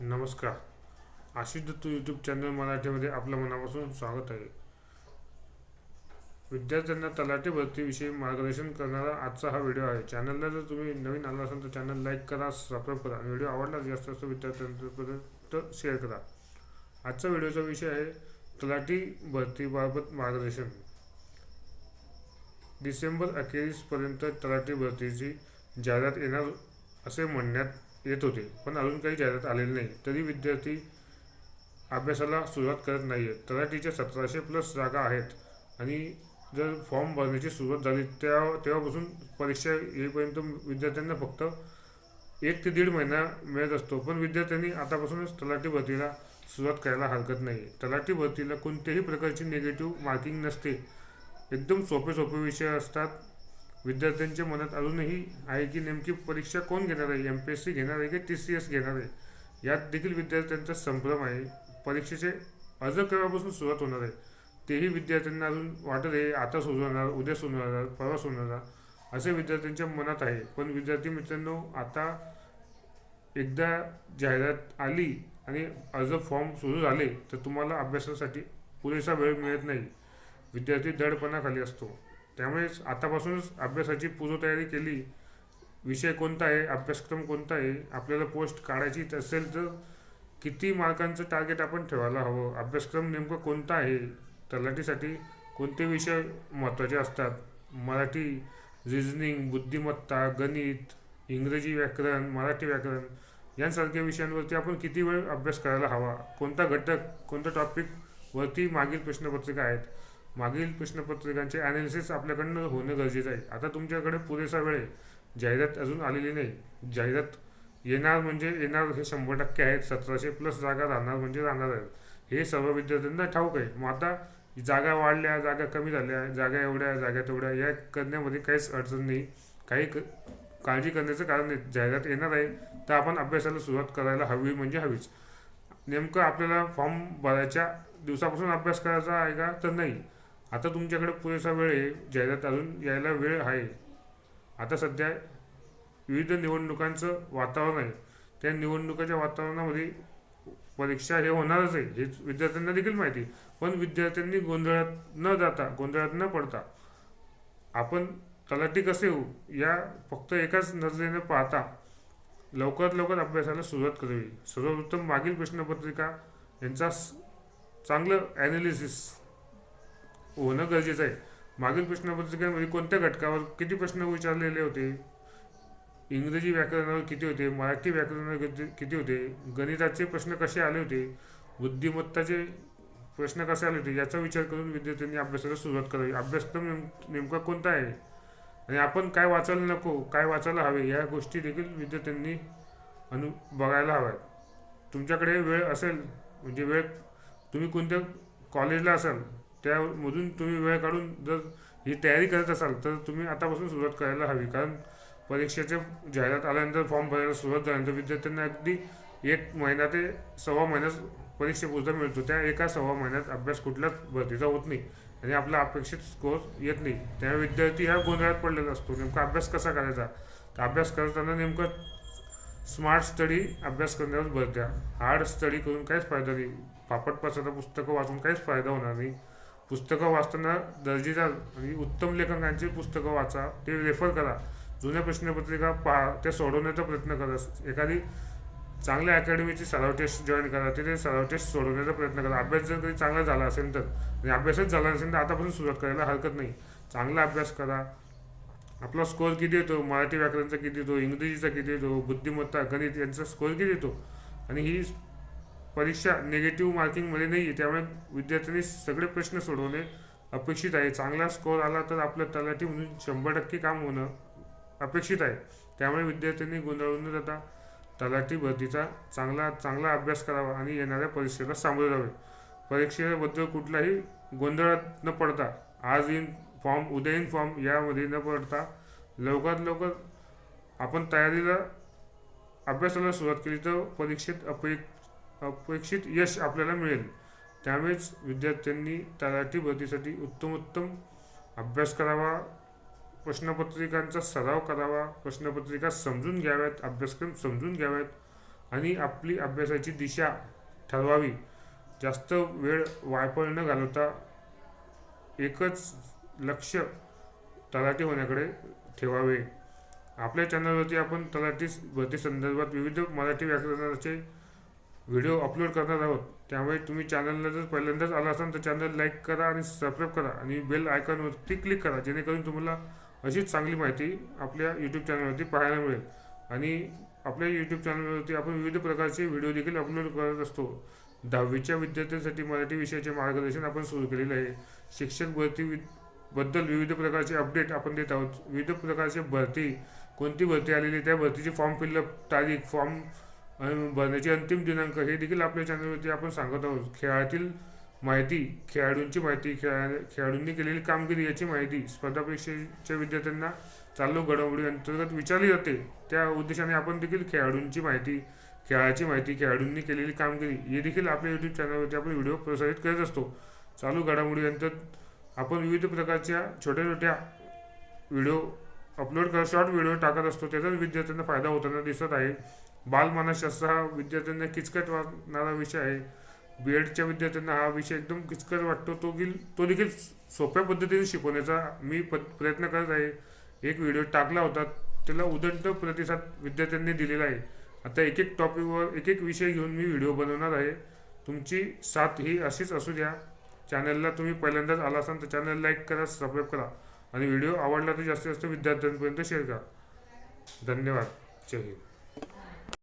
नमस्कार. Ashish Dattu YouTube channel मराठीमध्ये आपलं मनापासून स्वागत आहे. विद्यार्थ्यांना तलाठी भरतीविषयी मार्गदर्शन करणारा आजचा हा व्हिडिओ आहे. चॅनलला जर तुम्ही नवीन आला असाल तर चॅनल लाईक करा सबस्क्राईब करा आणि व्हिडिओ आवडला जास्त जास्त विद्यार्थ्यांपर्यंत शेअर करा. आजचा व्हिडिओचा विषय आहे तलाठी भरतीबाबत मार्गदर्शन. डिसेंबर अखेरीसपर्यंत तलाठी भरतीची जाहिरात येणार असे म्हणण्यात येत होते. पण अजून काही जाहिरात आलेली नाही. तरी विद्यार्थी अभ्यासाला सुरुवात करत नाही आहेत तलाठीच्या सतराशे प्लस जागा आहेत. आणि जर फॉर्म भरण्याची सुरुवात झाली त्या तेव्हापासून परीक्षा येईपर्यंत विद्यार्थ्यांना फक्त एक ते दीड महिना मिळत असतो. पण विद्यार्थ्यांनी आतापासूनच तलाठी भरतीला सुरुवात करायला हरकत नाही तलाठी भरतीला कोणत्याही प्रकारची निगेटिव्ह मार्किंग नसते. एकदम सोपे सोपे विषय असतात. विद्यार्थ्यांच्या मनात अजूनही आहे की नेमकी परीक्षा कोण घेणार आहे? एम पी एस सी घेणार आहे की टी सी एस घेणार आहे? यात देखील विद्यार्थ्यांचा संभ्रम आहे. परीक्षेचे अर्ज केव्हापासून सुरुवात होणार आहे? तेही विद्यार्थ्यांना अजून वाटत आहे. आता सुरू होणार उद्या सुरू होणार परवा सुरू होणार असे विद्यार्थ्यांच्या मनात आहे. पण विद्यार्थी मित्रांनो आता एकदा जाहिरात आली आणि अर्ज फॉर्म सुरू झाले तर तुम्हाला अभ्यासासाठी पुरेसा वेळ मिळत नाही. विद्यार्थी दडपणाखाली असतो. त्यामुळेच आतापासूनच अभ्यासाची पूर्वतयारी केली. विषय कोणता आहे? अभ्यासक्रम कोणता आहे? आपल्याला पोस्ट काढायची असेल तर किती मार्कांचं टार्गेट आपण ठेवायला हवं? अभ्यासक्रम नेमकं कोणता आहे? तलाठीसाठी कोणते विषय महत्त्वाचे असतात? मराठी रिझनिंग बुद्धिमत्ता गणित इंग्रजी व्याकरण मराठी व्याकरण यांसारख्या विषयांवरती आपण किती वेळ अभ्यास करायला हवा? कोणता घटक कोणत्या टॉपिकवरती मागील प्रश्नपत्रिका आहेत? मागील प्रश्नपत्रिकांचे ॲनालिसिस आपल्याकडनं होणं गरजेचं आहे. आता तुमच्याकडे पुरेसा वेळ आहे. जाहिरात अजून आलेली नाही. जाहिरात येणार म्हणजे येणार हे शंभर टक्के आहेत. सतराशे प्लस जागा राहणार म्हणजे राहणार आहेत. हे सर्व विद्यार्थ्यांना ठाऊक आहे. मग आता जागा वाढल्या जागा कमी झाल्या जागा एवढ्या जागा तेवढ्या या करण्यामध्ये काहीच अडचण नाही. काही क काळजी करण्याचं कारण नाही. जाहिरात येणार आहे तर आपण अभ्यासाला सुरुवात करायला हवी म्हणजे हवीच. नेमकं आपल्याला फॉर्म भरायच्या दिवसापासून अभ्यास करायचा आहे का? तर नाही. आता तुमच्याकडे पुरेसा वेळ आहे जाहिरात अजून यायला वेळ आहे. आता सध्या विविध निवडणुकांचं वातावरण आहे. त्या निवडणुकाच्या वातावरणामध्ये परीक्षा हे होणारच आहे हे विद्यार्थ्यांना देखील माहिती आहे. पण विद्यार्थ्यांनी गोंधळात न जाता गोंधळात न पडता आपण तलाठी कसे होऊ या फक्त एकाच नजरेने पाहता लवकरात लवकर अभ्यासाला सुरुवात करावी. सर्वप्रथम मागील प्रश्नपत्रिका यांचा स- चांगलं ॲनालिसिस होणं गरजेचं आहे. मागील प्रश्नपत्रिकेमध्ये कोणत्या घटकावर किती प्रश्न विचारलेले होते? इंग्रजी व्याकरणावर किती होते? मराठी व्याकरणावर किती होते? गणिताचे प्रश्न कसे आले होते? बुद्धिमत्ताचे प्रश्न कसे आले होते? याचा विचार करून विद्यार्थ्यांनी अभ्यासाला सुरुवात करावी. अभ्यासक्रम नेम नेमका कोणता आहे? आणि आपण काय वाचायला नको काय वाचायला हवे या गोष्टी देखील विद्यार्थ्यांनी अनु बघायला हव्यात. तुमच्याकडे वेळ असेल म्हणजे वेळ तुम्ही कोणत्या कॉलेजला असाल त्यामधून तुम्ही वेळ काढून जर ही तयारी करत असाल तर तुम्ही आतापासून सुरुवात करायला हवी. कारण परीक्षेच्या जाहिरात आल्यानंतर फॉर्म भरायला सुरुवात झाल्यानंतर विद्यार्थ्यांना अगदी एक महिना ते सव्वा महिन्यात परीक्षेपुरता मिळतो. त्या एका सव्वा महिन्यात अभ्यास कुठल्याच भरतीचा होत नाही आणि आपला अपेक्षित स्कोअर येत नाही. त्यामुळे विद्यार्थी ह्या गोंधळात पडलेला असतो. नेमका अभ्यास कसा करायचा? तर अभ्यास करताना नेमकं स्मार्ट स्टडी अभ्यास करण्यावर भर द्या. हार्ड स्टडी करून काहीच फायदा नाही. पापट पाचाला पुस्तकं वाचून काहीच फायदा होणार नाही. पुस्तकं वाचताना दर्जेदार आणि उत्तम लेखकांची पुस्तकं वाचा ते रेफर करा. जुन्या प्रश्नपत्रिका पहा त्या सोडवण्याचा प्रयत्न करा. एखादी चांगल्या अकॅडमीची सराव टेस्ट जॉईन करा तिथे सराव टेस्ट सोडवण्याचा प्रयत्न करा. अभ्यास जर कधी चांगला झाला असेल तर आणि अभ्यासच झाला नसेल तर आतापासून सुरुवात करायला हरकत नाही. चांगला अभ्यास करा. आपला स्कोअर किती येतो? मराठी व्याकरणचा किती येतो? इंग्रजीचा किती येतो? बुद्धिमत्ता गणित यांचा स्कोअर किती येतो? आणि ही परीक्षा निगेटिव्ह मार्किंगमध्ये नाही आहे त्यामुळे विद्यार्थ्यांनी सगळे प्रश्न सोडवणे अपेक्षित आहे. चांगला स्कोअर आला तर आपलं तलाठी म्हणून शंभर टक्के काम होणं अपेक्षित आहे. त्यामुळे विद्यार्थ्यांनी गोंधळून न जाता तलाठी भरतीचा चांगला चांगला अभ्यास करावा आणि येणाऱ्या परीक्षेला सामोरे जावे. परीक्षेबद्दल कुठलाही गोंधळात न पडता आज इन फॉर्म उद्या इन फॉर्म यामध्ये न पडता लवकरात लवकर आपण तयारीला अभ्यासाला सुरुवात केली तर परीक्षेत अपे अपेक्षित यश आपल्याला मिळेल. त्यामुळेच विद्यार्थ्यांनी तलाठी भरतीसाठी उत्तम उत्तम अभ्यास करावा प्रश्नपत्रिकांचा सराव करावा प्रश्नपत्रिका समजून घ्याव्यात अभ्यासक्रम समजून घ्याव्यात आणि आपली अभ्यासाची दिशा ठरवावी. जास्त वेळ वायफळ न घालवता एकच लक्ष तलाठी होण्याकडे ठेवावे. आपल्या चॅनलवरती आपण तलाठी भरती संदर्भात विविध मराठी व्याकरणाचे व्हिडिओ अपलोड करणार आहोत. त्यामुळे तुम्ही चॅनलला जर पहिल्यांदाच आला असाल तर चॅनल लाईक करा आणि सबस्क्राईब करा आणि बेल आयकॉनवरती क्लिक करा जेणेकरून तुम्हाला अशीच चांगली माहिती आपल्या यूट्यूब चॅनलवरती पाहायला मिळेल. आणि आपल्या यूट्यूब चॅनलवरती आपण विविध प्रकारचे व्हिडिओ देखील अपलोड करत असतो. दहावीच्या विद्यार्थ्यांसाठी मराठी विषयाचे मार्गदर्शन आपण सुरू केलेले आहे. शिक्षक भरती बद्दल विविध प्रकारचे अपडेट आपण देत आहोत. विविध प्रकारचे भरती कोणती भरती आलेली त्या भरतीची फॉर्म फिलअप तारीख फॉर्म भरण्याचे अंतिम दिनांक हे देखील आपल्या चॅनलवरती आपण सांगत आहोत. खेळातील माहिती खेळाडूंची माहिती खेळा खेळाडूंनी केलेली कामगिरी याची माहिती स्पर्धा परीक्षेच्या विद्यार्थ्यांना चालू घडामोडी अंतर्गत विचारली जाते. त्या उद्देशाने आपण देखील खेळाडूंची माहिती खेळाची माहिती खेळाडूंनी केलेली कामगिरी हे देखील आपल्या यूट्यूब चॅनलवरती आपण व्हिडिओ प्रसारित करत असतो. चालू घडामोडी अंतर्गत आपण विविध प्रकारच्या छोट्या छोट्या व्हिडिओ अपलोड कर शॉर्ट व्हिडिओ टाकत असतो. त्याचाच विद्यार्थ्यांना फायदा होताना दिसत आहे. बालमानसशास्त्र हा विद्यार्थ्यांना किचकट वाटणारा विषय आहे. बी एडच्या विद्यार्थ्यांना हा विषय एकदम किचकट वाटतो. तो गिल तो देखील सोप्या पद्धतीने शिकवण्याचा मी प प्रयत्न करत आहे. एक व्हिडिओ टाकला होता. त्याला उदंड प्रतिसाद विद्यार्थ्यांनी दिलेला आहे. आता एक एक टॉपिकवर एक एक विषय घेऊन मी व्हिडिओ बनवणार आहे. तुमची साथ ही अशीच असू द्या. चॅनलला तुम्ही पहिल्यांदाच आला असाल तर चॅनल लाईक करा सबस्क्राईब करा आणि व्हिडिओ आवडला तर जास्तीत जास्त विद्यार्थ्यांपर्यंत शेअर करा. धन्यवाद. जय हिंद.